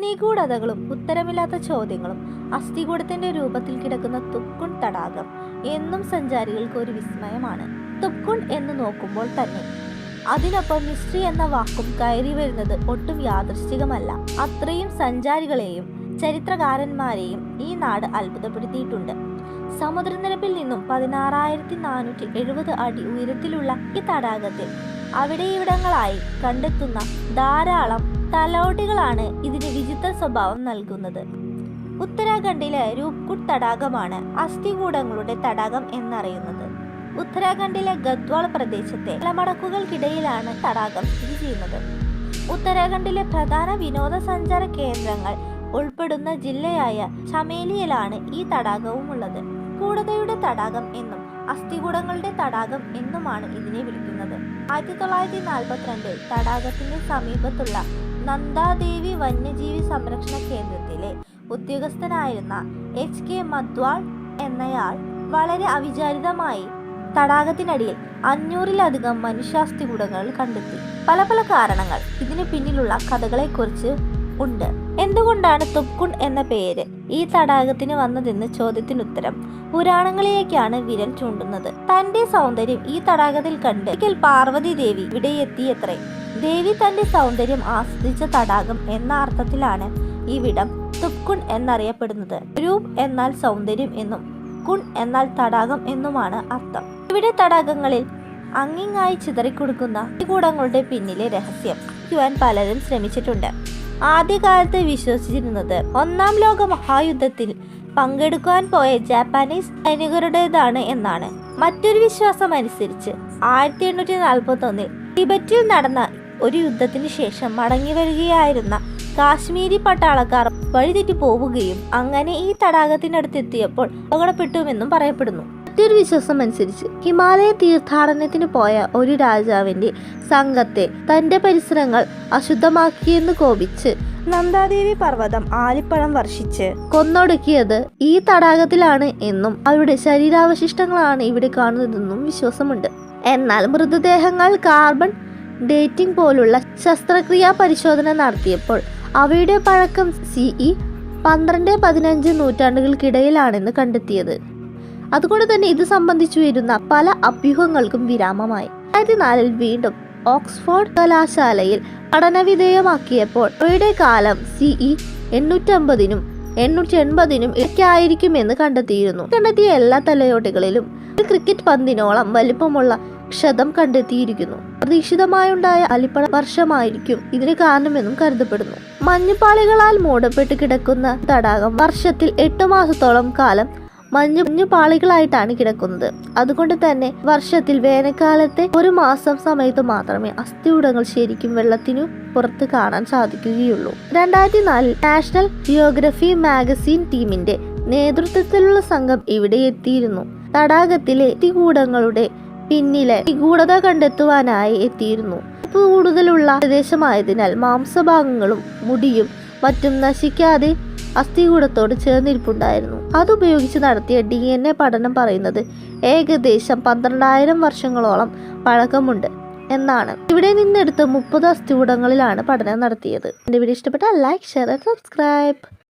നിഗൂഢതകളും ഉത്തരമില്ലാത്ത ചോദ്യങ്ങളും അസ്ഥികൂടത്തിന്റെ രൂപത്തിൽ കിടക്കുന്ന തുക്കുൺ തടാകം എന്നും സഞ്ചാരികൾക്ക് ഒരു വിസ്മയമാണ്. തുക്കുൺ എന്ന് നോക്കുമ്പോൾ തന്നെ. അതിനൊപ്പം മിസ്ട്രി എന്ന വാക്കും കയറി വരുന്നത് ഒട്ടും യാദൃശ്ചികമല്ല. അത്രയും സഞ്ചാരികളെയും ചരിത്രകാരന്മാരെയും ഈ നാട് അത്ഭുതപ്പെടുത്തിയിട്ടുണ്ട്. സമുദ്രനിരപ്പിൽ നിന്നും പതിനാറായിരത്തി നാനൂറ്റി എഴുപത് അടി ഉയരത്തിലുള്ള ഈ തടാകത്തിൽ അവിടെയിവിടങ്ങളായി കണ്ടെത്തുന്ന ധാരാളം തലോട്ടികളാണ് ഇതിന് വിചിത്ര സ്വഭാവം നൽകുന്നത്. ഉത്തരാഖണ്ഡിലെ രൂപ്കുട്ട് തടാകമാണ് അസ്ഥികൂടങ്ങളുടെ തടാകം എന്നറിയുന്നത്. ഉത്തരാഖണ്ഡിലെ ഗദ്വാൾ പ്രദേശത്തെ മലമടക്കുകൾക്കിടയിലാണ് തടാകം സ്ഥിതി ചെയ്യുന്നത്. ഉത്തരാഖണ്ഡിലെ പ്രധാന വിനോദസഞ്ചാര കേന്ദ്രങ്ങൾ ഉൾപ്പെടുന്ന ജില്ലയായ ചമേലിയിലാണ് ഈ തടാകവും ഉള്ളത് കൂടതയുടെ തടാകം എന്നും അസ്ഥികൂടങ്ങളുടെ തടാകം എന്നുമാണ് ഇതിനെ വിളിക്കുന്നത്. ആയിരത്തി തൊള്ളായിരത്തി നാൽപ്പത്തിരണ്ടിൽ തടാകത്തിന്റെ സമീപത്തുള്ള നന്ദാദേവി വന്യജീവി സംരക്ഷണ കേന്ദ്രത്തിലെ ഉദ്യോഗസ്ഥനായിരുന്ന എച്ച് കെ മദ്വാൾ എന്നയാൾ വളരെ അവിചാരിതമായി തടാകത്തിനടിയിൽ അഞ്ഞൂറിലധികം മനുഷ്യാസ്ഥികൂടങ്ങൾ കണ്ടെത്തി. പല പല കാരണങ്ങൾ ഇതിനു പിന്നിലുള്ള കഥകളെക്കുറിച്ച് ഉണ്ട്. എന്തുകൊണ്ടാണ് തുക്കുൺ എന്ന പേര്? ഈ തടാകത്തിന് വന്നതെന്ന് ചോദ്യത്തിന് ഉത്തരം പുരാണങ്ങളിലേക്കാണ് വിരൽ ചൂണ്ടുന്നത്. തന്റെ സൗന്ദര്യം ഈ തടാകത്തിൽ കണ്ട് ഒരിക്കൽ പാർവതി ദേവി ഇവിടെ എത്തിയത്രേ ദേവി തന്റെ സൗന്ദര്യം ആസ്വദിച്ച തടാകം എന്ന അർത്ഥത്തിലാണ് ഇവിടം തുപ്കുൺ എന്നറിയപ്പെടുന്നത്. രൂപ് എന്നാൽ സൗന്ദര്യം എന്നും കുൺ എന്നാൽ തടാകം എന്നുമാണ് അർത്ഥം. ഇവിടെ തടാകങ്ങളിൽ അങ്ങിങ്ങായി ചിതറിക്കൊടുക്കുന്ന കൂടങ്ങളുടെ പിന്നിലെ രഹസ്യം. പലരും ശ്രമിച്ചിട്ടുണ്ട്. ആദ്യകാലത്ത് വിശ്വസിച്ചിരുന്നത് ഒന്നാം ലോക മഹായുദ്ധത്തിൽ പങ്കെടുക്കാൻ പോയ ജാപ്പാനീസ് സൈനികരുടേതാണ് എന്നാണ്. മറ്റൊരു വിശ്വാസം അനുസരിച്ച് ആയിരത്തി എണ്ണൂറ്റി നാൽപ്പത്തി ഒന്നിൽ ടിബറ്റിൽ നടന്ന ഒരു യുദ്ധത്തിന് ശേഷം മടങ്ങി വരികയായിരുന്ന കാശ്മീരി പട്ടാളക്കാർ വഴിതെറ്റി പോവുകയും അങ്ങനെ ഈ തടാകത്തിനടുത്തെത്തിയപ്പോൾ അപകടപ്പെട്ടുവെന്നും പറയപ്പെടുന്നു. മറ്റൊരു വിശ്വാസം അനുസരിച്ച് ഹിമാലയ തീർത്ഥാടനത്തിന് പോയ ഒരു രാജാവിന്റെ സംഘത്തെ തന്റെ പരിസരങ്ങൾ അശുദ്ധമാക്കിയെന്ന് കോപിച്ച് നന്ദാദേവി പർവതം ആലിപ്പഴം വർഷിച്ച് കൊന്നൊടുക്കിയത് ഈ തടാകത്തിലാണ് എന്നും അവരുടെ ശരീരാവശിഷ്ടങ്ങളാണ് ഇവിടെ കാണുന്നതെന്നും വിശ്വാസമുണ്ട്. എന്നാൽ മൃതദേഹങ്ങൾ കാർബൺ ഡേറ്റിംഗ് പോലുള്ള ശസ്ത്രക്രിയാ പരിശോധന നടത്തിയപ്പോൾ അവയുടെ പഴക്കം സിഇ പന്ത്രണ്ട് പതിനഞ്ച് നൂറ്റാണ്ടുകൾക്കിടയിലാണെന്ന് കണ്ടെത്തിയത്. അതുകൊണ്ട് തന്നെ ഇത് സംബന്ധിച്ചു വരുന്ന പല അഭ്യൂഹങ്ങൾക്കും വിരാമമായി. രണ്ടായിരത്തി നാലിൽ വീണ്ടും ഓക്സ്ഫോർഡ് കലാശാലയിൽ പഠനവിധേയമാക്കിയപ്പോൾ അവയുടെ കാലം സിഇ എണ്ണൂറ്റമ്പതിനും എണ്ണൂറ്റി എൺപതിനും ഇടയ്ക്കായിരിക്കുമെന്ന് കണ്ടെത്തിയിരുന്നു. കണ്ടെത്തിയ എല്ലാ തലയോട്ടികളിലും ഒരു ക്രിക്കറ്റ് പന്തിനോളം വലിപ്പമുള്ള ക്ഷതം കണ്ടെത്തിയിരിക്കുന്നു. പ്രതീക്ഷിതമായുണ്ടായ അലിപ്പണ വർഷമായിരിക്കും ഇതിന് കാരണമെന്നും കരുതപ്പെടുന്നു. മഞ്ഞുപാളികളാൽ മൂടപ്പെട്ട് കിടക്കുന്ന തടാകം വർഷത്തിൽ എട്ടു മാസത്തോളം കാലം മഞ്ഞു മഞ്ഞു പാളികളായിട്ടാണ് കിടക്കുന്നത്. അതുകൊണ്ട് തന്നെ വർഷത്തിൽ വേനൽക്കാലത്തെ ഒരു മാസം സമയത്ത് മാത്രമേ അസ്ഥിയുടങ്ങൾ ശരിക്കും വെള്ളത്തിനു പുറത്ത് കാണാൻ സാധിക്കുകയുള്ളൂ. രണ്ടായിരത്തി നാലിൽ നാഷണൽ ജിയോഗ്രഫി മാഗസിൻ ടീമിന്റെ നേതൃത്വത്തിലുള്ള സംഘം ഇവിടെ എത്തിയിരുന്നു. തടാകത്തിലെ തികൂടങ്ങളുടെ പിന്നിലെ നിഗൂഢത കണ്ടെത്തുവാനായി എത്തിയിരുന്നു. കൂടുതലുള്ള പ്രദേശമായതിനാൽ മാംസഭാഗങ്ങളും മുടിയും മറ്റും നശിക്കാതെ അസ്ഥികൂടത്തോട് ചേർന്നിരിപ്പുണ്ടായിരുന്നു. അതുപയോഗിച്ച് നടത്തിയ ഡി എൻ എ പഠനം പറയുന്നത് ഏകദേശം പന്ത്രണ്ടായിരം വർഷങ്ങളോളം പഴക്കമുണ്ട് എന്നാണ്. ഇവിടെ നിന്നെടുത്ത് മുപ്പത് അസ്ഥികൂടങ്ങളിലാണ് പഠനം നടത്തിയത്. എന്റെ വീഡിയോ ഇഷ്ടപ്പെട്ടാൽ ലൈക്ക് ഷെയർ സബ്സ്ക്രൈബ്.